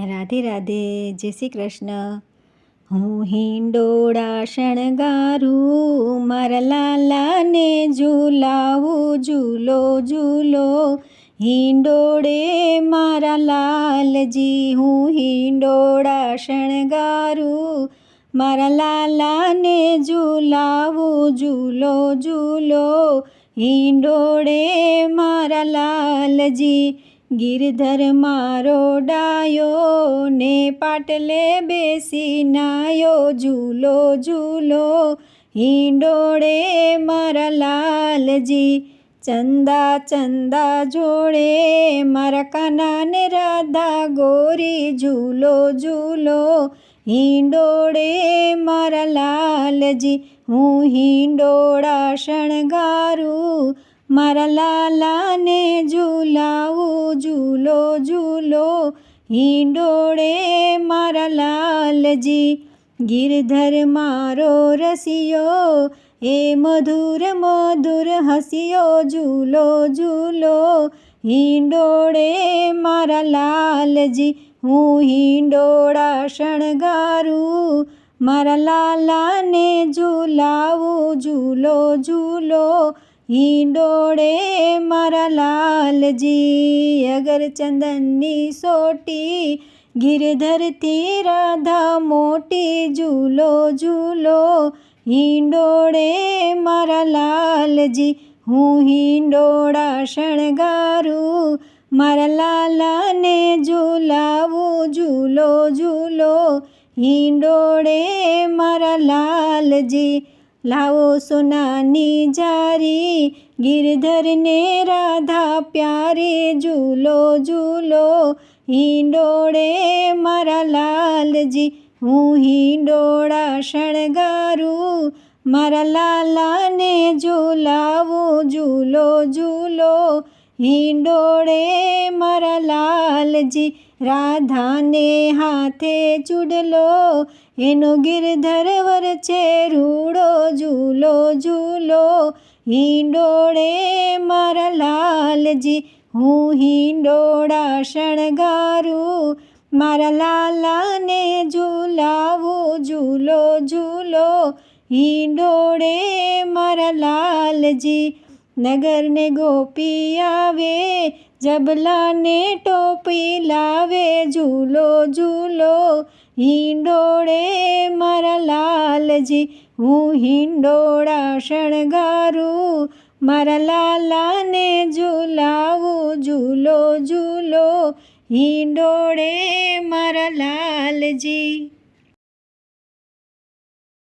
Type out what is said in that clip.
રાધે રાધે, જય શ્રી કૃષ્ણ. હું હિંડોળા શણગારું, મારા લાલાને ઝૂલાવું, ઝૂલો ઝૂલો. હિંડોળે મારા લાલજી, હું હિંડોળા શણગારું, મારા લાલાને ઝૂલાવું, ઝૂલો ઝૂલો. હિંડોળે મારા લાલજી ગિરધર મારો ડાયો, ને પાટલે બેસી નાયો ઝૂલો ઝૂલો. હિંડોળે મારા લાલજી, ચંદા ચંદા જોડે. મારા કાનાને રાધા ગોરી, ઝૂલો ઝૂલો. હિંડોળે મારા લાલજી, હું હિંડોળા શણગારું મારા લાલાને ઝૂલાવું, ઝૂલો ઝૂલો. હિંડોળે મારા લાલજી, ગિરધર મારો રસિયો. એ મધુર મધુર હસિયો, ઝૂલો ઝૂલો. હિંડોળે મારા લાલજી, હું હિંડોળા શણગારું. મારા લાલાને ઝૂલાવું, ઝૂલો ઝૂલો. હિંડોળે મારા લાલજી અગર ચંદનની સોટી, ગિરધરથી રાધા મોટી, ઝૂલો ઝૂલો. હિંડોળે મારા લાલજી, હું હિંડોળા શણગારું, મારા લાલાને ઝૂલાવું, ઝૂલો ઝૂલો. હિંડોળે મારા લાલજી લાવો સોનાની જારી, ગિરધરને રાધા પ્યારે, ઝૂલો ઝૂલો, હિંડોળે મારા લાલજી, હું હિંડોળા શણગારું, મારા લાલાને ઝૂલાવું ઝૂલો ઝૂલો હિંડોળે મારા લાલજી, રાધાને હાથે ચૂડલો. એનો ગિરધર છે રૂડો, ઝૂલો ઝૂલો. હિંડોળે મારા લાલજી, હું હિંડોળા શણગારું. મારા લાલાને ઝૂલાવું, ઝૂલો ઝૂલો. હિંડોળે મારા લાલજી નગરને ગોપી આવે જબલાને ટોપી લાવે ઝૂલો ઝૂલો હિંડોળે મારા લાલજી હું હિંડોળા શણગારું મારા લાલાને ઝૂલાવું ઝૂલો ઝૂલો હિંડોળે મારા લાલજી